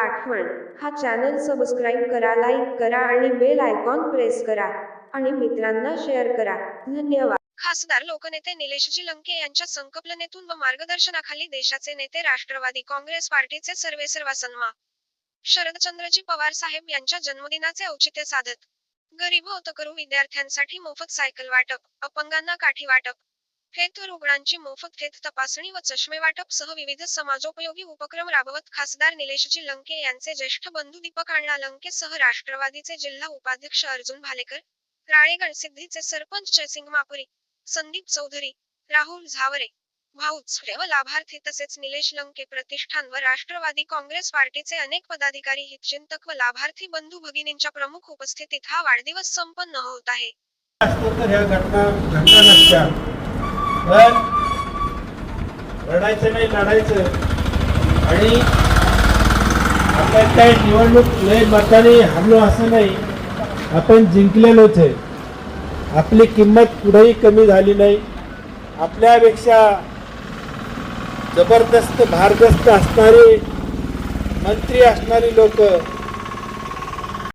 आठवण. हा channel subscribe करा लाईक करा आणि बेल आयकॉन प्रेस करा. आणि मित्रांना शेअर करा. धन्यवाद. खासदार लोकनेते निलेशजी लंके यांच्या संकल्पनेतून व मार्गदर्शनाखाली देशाचे नेते राष्ट्रवादी काँग्रेस पार्टीचे सर्वेसर्वा सन्मा शरदचंद्रजी पवार साहेब यांच्या जन्मदिनाचे औचित्य साधत. गरीब होतकरू विद्यार्थ्यांसाठी मोफत सायकल वाटप अपंगांना काठी वाटप हेतू रुग्णांची मोफत थेट तपासणी व चष्मे वाटप सह विविध समाजोपयोगी उपक्रम राबवत खासदार निलेशजी लंके यांचे ज्येष्ठ बंधू दीपक अण्णा लंके सह राष्ट्रवादीचे जिल्हा उपाध्यक्ष अर्जुन भालेकर राळेगण सिद्धीचे सरपंच जयसिंग मापुरी संदीप चौधरी राहुल झावरे भाऊच व लाभार्थी तसेच निलेश लंके प्रतिष्ठान व राष्ट्रवादी काँग्रेस पार्टीचे अनेक पदाधिकारी हितचिंतक व लाभार्थी बंधू भगिनींच्या प्रमुख उपस्थितीत हा वाढदिवस संपन्न होत आहे. तर पण रडायचं नाही लढायचं. आणि आपण काय निवडणूक लय मताने हरलो असं नाही. आपण जिंकलेलोच आहे. आपली किंमत कुठेही कमी झाली नाही. आपल्यापेक्षा जबरदस्त भारदस्त असणारे मंत्री असणारी लोक